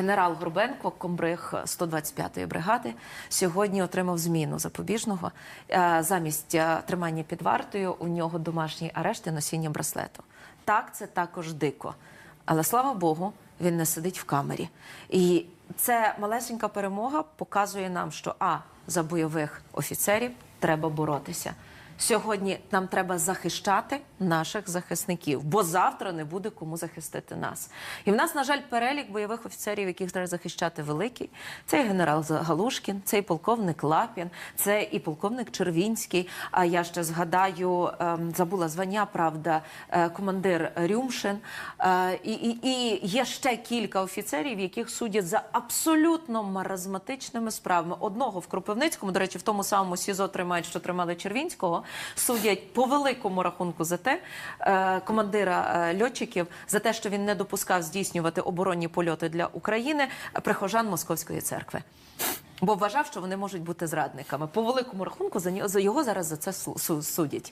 Генерал Горбенко, комбриг 125-ї бригади, сьогодні отримав зміну запобіжного. Е, Замість е, тримання під вартою у нього домашній арешт і носіння браслету. Так, це також дико. Але слава Богу, він не сидить в камері. І це малесенька перемога показує нам, що а за бойових офіцерів треба боротися. Сьогодні нам треба захищати наших захисників, бо завтра не буде кому захистити нас. І в нас, на жаль, перелік бойових офіцерів, яких треба захищати, великий. Це і генерал Галушкін, це і полковник Лапін, це і полковник Червінський. А я ще згадаю, ем, забула звання, правда, е, командир Рюмшин. Е, І, і, і є ще кілька офіцерів, яких судять за абсолютно маразматичними справами. Одного в Кропивницькому, до речі, в тому самому СІЗО тримають, що тримали Червінського. Судять по великому рахунку за те, е, командира е, льотчиків, за те, що він не допускав здійснювати оборонні польоти для України е, прихожан Московської церкви. Бо вважав, що вони можуть бути зрадниками. По великому рахунку за його зараз за це су- су- судять.